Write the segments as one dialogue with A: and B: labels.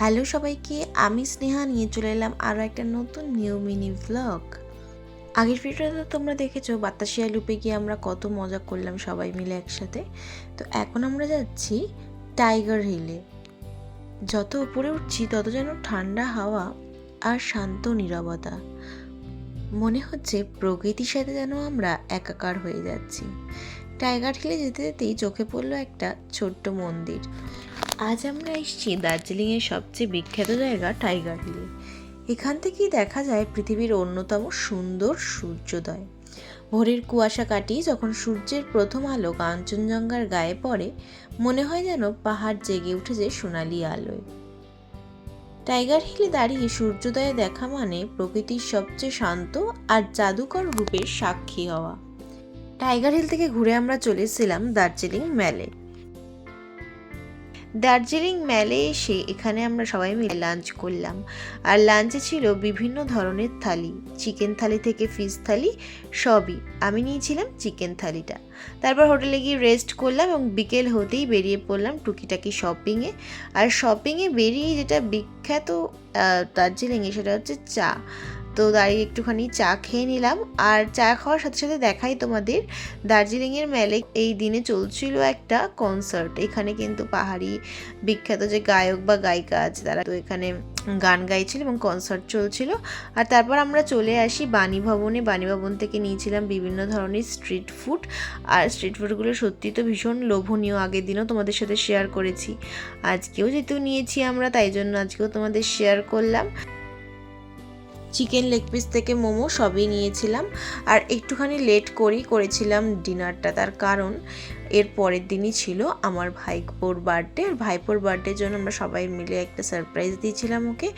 A: Hello সবাইকে, আমি স্নেহা, নিয়ে চলে এলাম আরও একটা নতুন নিউ মিনি ভ্লগ আগের ভিডিওতে তোমরা দেখেছ, বাতাসিয়া লুপে গিয়ে আমরা কত মজা করলাম সবাই মিলে একসাথে। তো এখন আমরা যাচ্ছি টাইগার হিলে যত উপরে উঠছি, তত যেন ঠান্ডা হাওয়া আর শান্ত নীরবতা। মনে হচ্ছে প্রকৃতির সাথে যেন আমরা একাকার হয়ে যাচ্ছি। টাইগার হিলে যেতে যেতেই চোখে পড়ল একটা ছোট্ট মন্দির। আজ আমরা এসেছি দার্জিলিংয়ের সবচেয়ে বিখ্যাত জায়গা টাইগার হিলে। এখান থেকেই দেখা যায় পৃথিবীর অন্যতম সুন্দর সূর্যোদয়। ভোরের কুয়াশা কাটিয়ে যখন সূর্যের প্রথম আলো কাঞ্চনজঙ্ঘার গায়ে পড়ে, মনে হয় যেন পাহাড় জেগে উঠেছে সোনালি আলোয়। টাইগার হিলে দাঁড়িয়ে সূর্যোদয়ে দেখা মানে প্রকৃতির সবচেয়ে শান্ত আর জাদুকর রূপের সাক্ষী হওয়া। টাইগার হিল থেকে ঘুরে আমরা চলেছিলাম দার্জিলিং ম্যালে দার্জিলিং ম্যালে এসে এখানে আমরা সবাই মিলে লাঞ্চ করলাম। আর লাঞ্চে ছিল বিভিন্ন ধরনের থালি। চিকেন থালি থেকে ফিশ থালি, সবই। আমি নিয়েছিলাম চিকেন থালিটা। তারপর হোটেলে গিয়ে রেস্ট করলাম এবং বিকেল হতেই বেরিয়ে পড়লাম টুকিটাকি শপিংয়ে আর শপিংয়ে বেরিয়ে যেটা বিখ্যাত দার্জিলিংয়ে সেটা হচ্ছে চা। তো দাঁড়িয়ে একটুখানি চা খেয়ে নিলাম। আর চা খাওয়ার সাথে সাথে দেখাই তোমাদের, দার্জিলিংয়ের মেলে এই দিনে চলছিল একটা কনসার্ট এখানে কিন্তু পাহাড়ি বিখ্যাত যে গায়ক বা গায়িকা আছে, তারা তো এখানে গান গাইছিল এবং কনসার্ট চলছিল। আর তারপর আমরা চলে আসি বাণী ভবনে। বাণী ভবন থেকে নিয়েছিলাম বিভিন্ন ধরনের স্ট্রিট ফুড আর স্ট্রিট ফুডগুলো সত্যি তো ভীষণ লোভনীয়, আগের দিনও তোমাদের সাথে শেয়ার করেছি। আজকেও যেহেতু নিয়েছি আমরা, তাই জন্য আজকেও তোমাদের শেয়ার করলাম। চিকেন লেগ পিস থেকে মোমো সবই নিয়েছিলাম। আর একটুখানি লেট করেই করেছিলাম ডিনারটা। তার কারণ এর পরের দিনই ছিল আমার ভাইপোর বার্থডে। আর ভাইপোর বার্থডের জন্য আমরা সবাই মিলে একটা সারপ্রাইজ দিয়েছিলাম ওকে।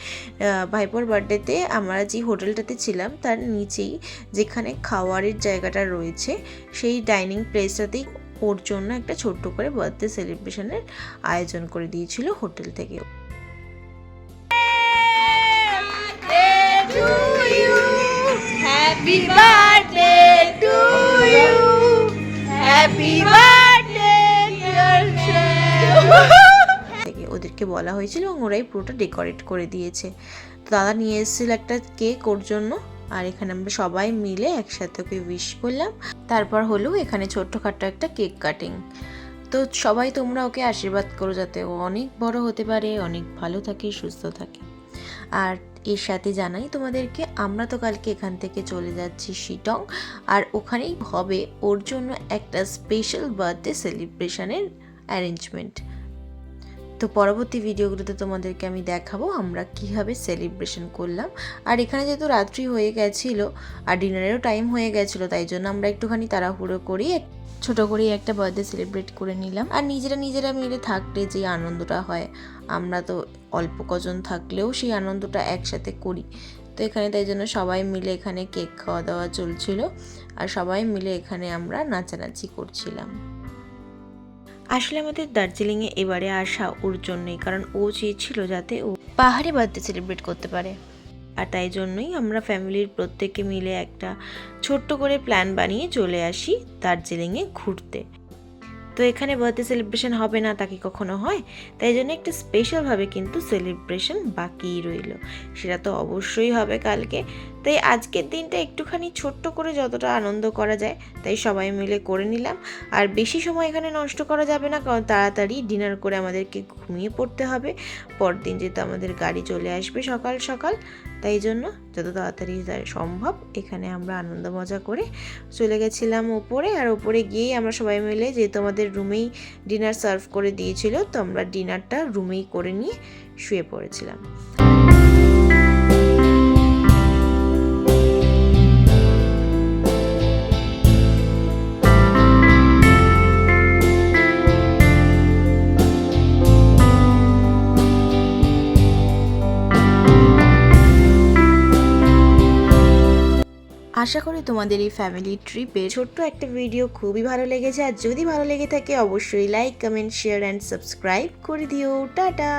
A: ভাইপোর বার্থডেতে আমরা যে হোটেলটাতে ছিলাম, তার নিচেই যেখানে খাওয়ারের জায়গাটা রয়েছে, সেই ডাইনিং প্লেসটাতেই ওর জন্য একটা ছোট্ট করে বার্থডে সেলিব্রেশনের আয়োজন করে দিয়েছিল হোটেল থেকে
B: Happy birthday to you. Happy birthday, dear
A: থেকে ওদেরকে বলা হয়েছিল এবং ওরাই পুরোটা ডেকোরেট করে দিয়েছে। তো দাদা নিয়ে এসেছিল একটা কেক ওর জন্য। আর এখানে আমরা সবাই মিলে একসাথে ওকে উইশ করলাম। তারপর হলো এখানে ছোট্টখাট্ট একটা কেক কাটিং তো সবাই তোমরা ওকে আশীর্বাদ করো যাতে ও অনেক বড় হতে পারে অনেক ভালো থাকে সুস্থ থাকে। আর এর সাথে জানাই তোমাদেরকে, আমরা তো কালকে এখান থেকে চলে যাচ্ছি শিটং, আর ওখানেই হবে ওর জন্য একটা স্পেশাল বার্থডে সেলিব্রেশনের অ্যারেঞ্জমেন্ট তো পরবর্তী ভিডিওগুলোতে তোমাদেরকে আমি দেখাবো আমরা কীভাবে সেলিব্রেশন করলাম। আর এখানে যেহেতু রাত্রি হয়ে গেছিল আর ডিনারেরও টাইম হয়ে গেছিল, তাই জন্য আমরা একটুখানি তাড়াহুড়ো করি ছোট করে একটা বার্থডে সেলিব্রেট করে নিলাম। আর নিজেরা নিজেরা মিলে থাকলে যে আনন্দটা হয়, আমরা তো অল্প কজন থাকলেও সেই আনন্দটা একসাথে করি। তো এখানে তাই জন্য সবাই মিলে এখানে কেক খাওয়া দাওয়া চলছিল, আর সবাই মিলে এখানে আমরা নাচানাচি করছিলাম। আসলে আমাদের দার্জিলিংয়ে এবারে আসা ওর জন্যই, কারণ ও চেয়েছিল যাতে ও পাহাড়ে বার্থডে সেলিব্রেট করতে পারে। আর তাই জন্যই আমরা ফ্যামিলির প্রত্যেকে মিলে একটা ছোট্ট করে প্ল্যান বানিয়ে চলে আসি দার্জিলিংয়ে ঘুরতে। তো এখানে বার্থডে সেলিব্রেশন হবে না তা কি কখনো হয়? তাই জন্য একটা স্পেশালভাবে কিন্তু সেলিব্রেশন বাকিই রইল। সেটা তো অবশ্যই হবে কালকে। তাই আজকের দিনটা একটুখানি ছোট্ট করে যতটা আনন্দ করা যায়, তাই সবাই মিলে করে নিলাম। আর বেশি সময় এখানে নষ্ট করা যাবে না, কারণ তাড়াতাড়ি ডিনার করে আমাদেরকে ঘুমিয়ে পড়তে হবে। পরদিন যেহেতু আমাদের গাড়ি চলে আসবে সকাল সকাল, তাই জন্য যত তাড়াতাড়ি সম্ভব এখানে আমরা আনন্দ মজা করে চলে গেছিলাম ওপরে। আর ওপরে গিয়েই আমরা সবাই মিলে যেহেতু আমাদের রুমেই ডিনার সার্ভ করে দিয়েছিল, তো আমরা ডিনারটা রুমেই করে নিয়ে শুয়ে পড়েছিলাম। আশা করি তোমাদের এই ফ্যামিলি ট্রিপে ছোট্ট একটা ভিডিও খুবই ভালো লেগেছে। আর যদি ভালো লেগে থাকে, অবশ্যই like comment share and subscribe করে দিও। টাটা!